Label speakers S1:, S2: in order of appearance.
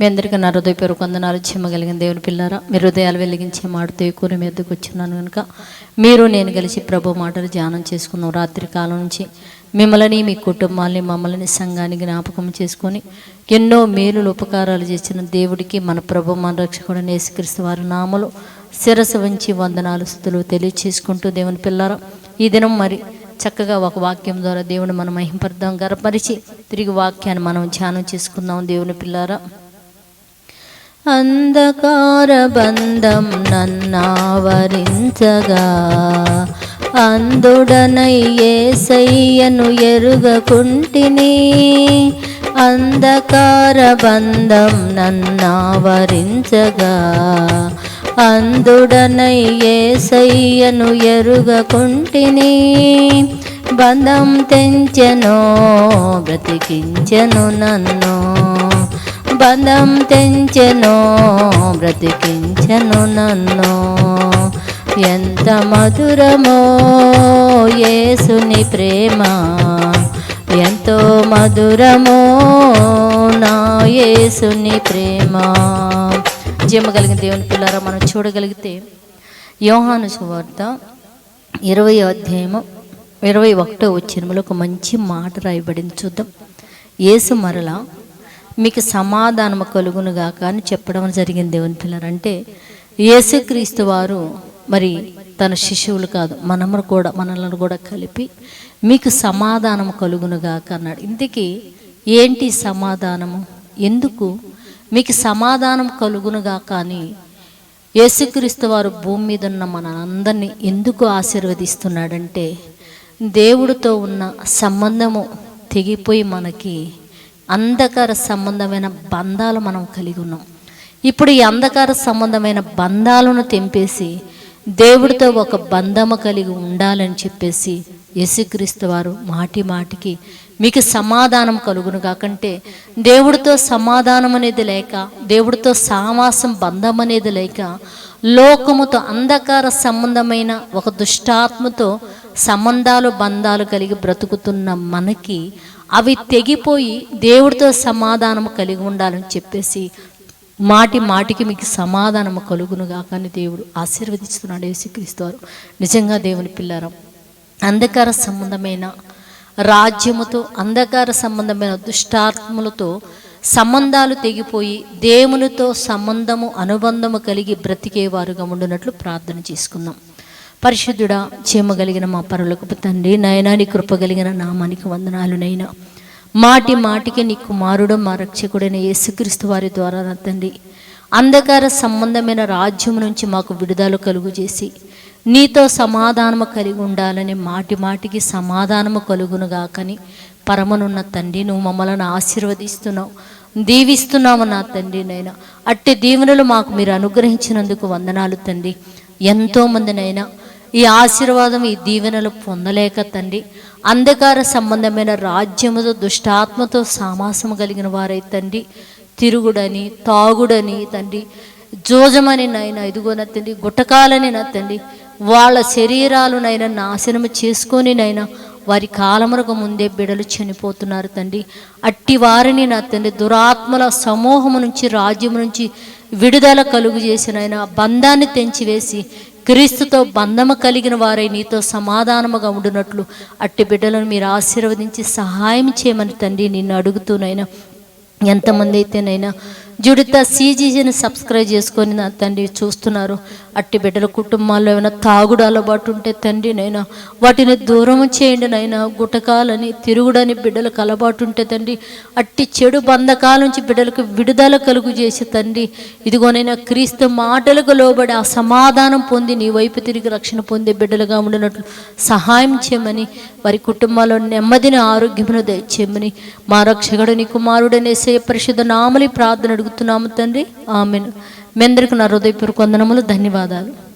S1: మీ అందరికీ నా హృదయ పేరు కొందనాలు దేవుని పిల్లారా మీ హృదయాలు వెలిగించే మాటతో ఎక్కువ మీ ఎద్దుకు వచ్చినాను కనుక మీరు నేను కలిసి ప్రభు మాటలు ధ్యానం చేసుకున్నాం. రాత్రి కాలం నుంచి మిమ్మల్ని మీ కుటుంబాన్ని మమ్మల్ని సంఘాన్ని జ్ఞాపకం చేసుకొని ఎన్నో మేలులు ఉపకారాలు చేసిన దేవుడికి మన ప్రభు మన రక్షకుడు యేసుక్రీస్తు వారి నామలు శిరసు వంచి వందనాలు స్థుతులు తెలియచేసుకుంటూ దేవుని పిల్లారా ఈ దినం మరి చక్కగా ఒక వాక్యం ద్వారా దేవుని మనం మహింపర్దాం గర్భపరిచి తిరిగి వాక్యాన్ని మనం ధ్యానం చేసుకుందాం దేవుని పిల్లారా. అంధకార బంధం నన్నావరించగా. అందుడనై ఏసయ్యను ఎరుగకుంటిని. అంధకార బంధం నన్నావరించగా. అందుడనై ఏసయ్యను ఎరుగకుంటిని. బంధం తెంచెను బ్రతికించెను నన్ను. బంధం తెంచెను బ్రతికించను నన్ను. ఎంత మధురమో యేసుని ప్రేమ. ఎంతో మధురమో నా యేసుని ప్రేమ. జీమగలిగిన దేవుని పిల్లరా మనం చూడగలిగితే యోహాను సువార్త ఇరవై అధ్యాయము ఇరవై ఒకటో వచ్చినములో ఒక మంచి మాట రాయబడింది. చూద్దాం. యేసు మరలా మీకు సమాధానము కలుగునుగాక అని చెప్పడం జరిగింది దేవుని పిల్లలు. అంటే యేసుక్రీస్తు వారు మరి తన శిశువులు కాదు మనము కూడా మనల్ని కూడా కలిపి మీకు సమాధానము కలుగునుగాక అన్నాడు. ఇంతకీ ఏంటి సమాధానము? ఎందుకు మీకు సమాధానం కలుగునుగాక అని యేసుక్రీస్తు వారు భూమి మీద ఉన్న మనందరినీ ఎందుకు ఆశీర్వదిస్తున్నాడంటే దేవుడితో ఉన్న సంబంధము తెగిపోయి మనకి అంధకార సంబంధమైన బంధాలు మనం కలిగి ఉన్నాం. ఇప్పుడు ఈ అంధకార సంబంధమైన బంధాలను తెంపేసి దేవుడితో ఒక బంధము కలిగి ఉండాలని చెప్పేసి యేసుక్రీస్తు వారు మాటి మాటికి మీకు సమాధానం కలుగును కాకంటే దేవుడితో సమాధానం అనేది లేక దేవుడితో సావాసం బంధం అనేది లేక లోకముతో అంధకార సంబంధమైన ఒక దుష్టాత్మతో సంబంధాలు బంధాలు కలిగి బ్రతుకుతున్న మనకి అవి తెగిపోయి దేవుడితో సమాధానం కలిగి ఉండాలని చెప్పేసి మాటి మాటికి మీకు సమాధానము కలుగునుగా కానీ దేవుడు ఆశీర్వదిస్తున్నాడు యేసుక్రీస్తువారు నిజంగా దేవుని పిల్లరం అంధకార సంబంధమైన రాజ్యముతో అంధకార సంబంధమైన దుష్టాత్ములతో సంబంధాలు తెగిపోయి దేవునితో సంబంధము అనుబంధము కలిగి బ్రతికేవారుగా ఉండునట్లు ప్రార్థన చేసుకుందాం. పరిశుద్ధుడా చీమగలిగిన మా పరులకు తండ్రి నయనాని కృపగలిగిన నామానికి వందనాలునైనా మాటి మాటికి నీ కుమారుడు మా రక్షకుడైన యేసుక్రీస్తు వారి ద్వారా నా తండ్రి. అంధకార సంబంధమైన రాజ్యం నుంచి మాకు విడుదల కలుగు చేసి నీతో సమాధానము కలిగి ఉండాలని మాటి మాటికి సమాధానము కలుగునుగాకని పరమనున్న తండ్రి నువ్వు మమ్మల్ని ఆశీర్వదిస్తున్నావు. దీవిస్తున్నావు నా తండ్రి నైనా. అట్టి దీవెనలు మాకు మీరు అనుగ్రహించినందుకు వందనాలు తండ్రి. ఎంతోమందినైనా ఈ ఆశీర్వాదం ఈ దీవెనలు పొందలేక తండ్రి. అంధకార సంబంధమైన రాజ్యముతో దుష్టాత్మతో సామాసము కలిగిన వారై తండ్రి. తిరుగుడని తాగుడని తండ్రి. జోజమని నైనా ఇదిగో నా తండ్రి గుటకాలని నా తండ్రి. వాళ్ళ శరీరాలునైనా నాశనం చేసుకొని నైనా వారి కాలమునకు ముందే బిడలు చనిపోతున్నారు తండ్రి. అట్టి వారిని నా తండ్రి దురాత్మల సమూహము నుంచి రాజ్యం నుంచి విడుదల కలుగు చేసినైనా బంధాన్ని తెంచివేసి క్రీస్తుతో బంధము కలిగిన వారై నీతో సమాధానముగా ఉండునట్లు అట్టి బిడ్డలను మీరు ఆశీర్వదించి సహాయం చేయమని తండ్రి నిన్ను అడుగుతూనైనా ఎంతమంది అయితేనైనా జుడిత సీజీజీని సబ్స్క్రైబ్ చేసుకొని నా తండ్రి చూస్తున్నారు. అట్టి బిడ్డల కుటుంబాల్లో ఏమైనా తాగుడు అలవాటు ఉంటే తండ్రి నైనా వాటిని దూరం చేయండి నైనా. గుటకాలని తిరుగుడని బిడ్డలకు అలవాటు ఉంటే తండ్రి అట్టి చెడు బంధకాల నుంచి బిడ్డలకు విడుదల కలుగు చేసి తండ్రి ఇదిగోనైనా క్రీస్తు మాటలకు లోబడి ఆ సమాధానం పొంది నీ వైపు తిరిగి రక్షణ పొందే బిడ్డలుగా ఉండినట్లు సహాయం చేయమని వారి కుటుంబాల్లో నెమ్మదిని ఆరోగ్యమును దయచేయమని మా రక్షకుడు నీ కుమారుడనే సే పరిశుద్ధ నామలి ప్రార్థన అడుగుతున్నాము తండ్రి. ఆమెను. మీ అందరికీ నా హృదయపూర్వక వందనములు ధన్యవాదాలు.